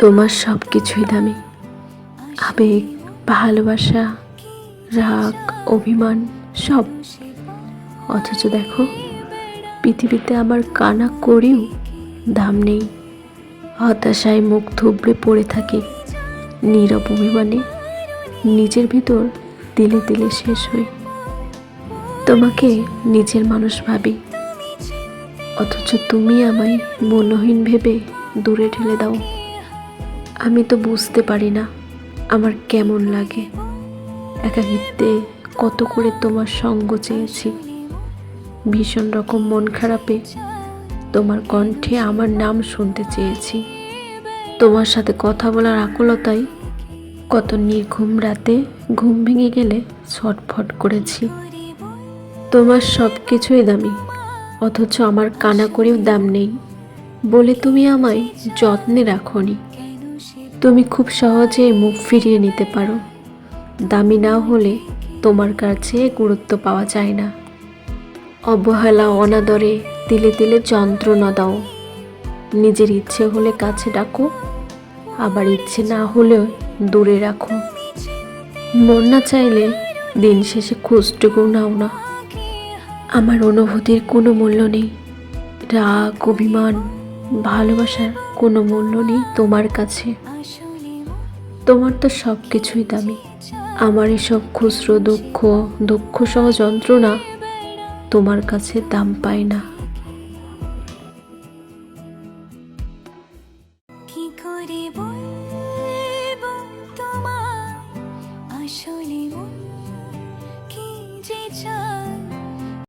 তোমার সব কিছুই দামি। আবেগ, ভালোবাসা, রাগ, অভিমান, সব। অথচ দেখো, পৃথিবীতে আমার কানা করেও দাম নেই। হতাশায় মুখ থুবড়ে পড়ে থাকি। নীরব অভিমানে নিজের ভিতর দিলে দিলে শেষ হই। তোমাকে নিজের মানুষ ভাবি। অথচ তুমি আমায় মূল্যহীন ভেবে দূরে ঠেলে দাও। আমি তো বুঝতে পারি না আমার কেমন লাগে। একাকিত্বে কত করে তোমার সঙ্গ চেয়েছি। ভীষণ রকম মন খারাপে তোমার কণ্ঠে আমার নাম শুনতে চেয়েছি। তোমার সাথে কথা বলার আকুলতায় কত নির্ঘুম রাতে ঘুম ভেঙে গেলে ছটফট করেছি। তোমার সব কিছুই দামি অথচ আমার কানা করেও দাম নেই। বলে তুমি আমায় যত্নে রাখনি। তুমি খুব সহজেই মুখ ফিরিয়ে নিতে পারো। দামি না হলে তোমার কাছে গুরুত্ব পাওয়া যায় না। অবহেলা অনাদরে তিলে তিলে যন্ত্রণা দাও। নিজের ইচ্ছে হলে কাছে ডাকো, আবার ইচ্ছে না হলেও দূরে রাখো। মন না চাইলে দিন শেষে খোঁজটুকু নাও না। আমার অনুভূতির কোনো মূল্য নেই। রাগ, অভিমান, ভালোবাসার কোনো মূল্য নেই তোমার কাছে। তোমার তো সব কিছুই দামি। আমার এসব খুচরো, দুঃখ দুঃখ সহ যন্ত্রণা তোমার কাছে দাম পায় না। কি করিব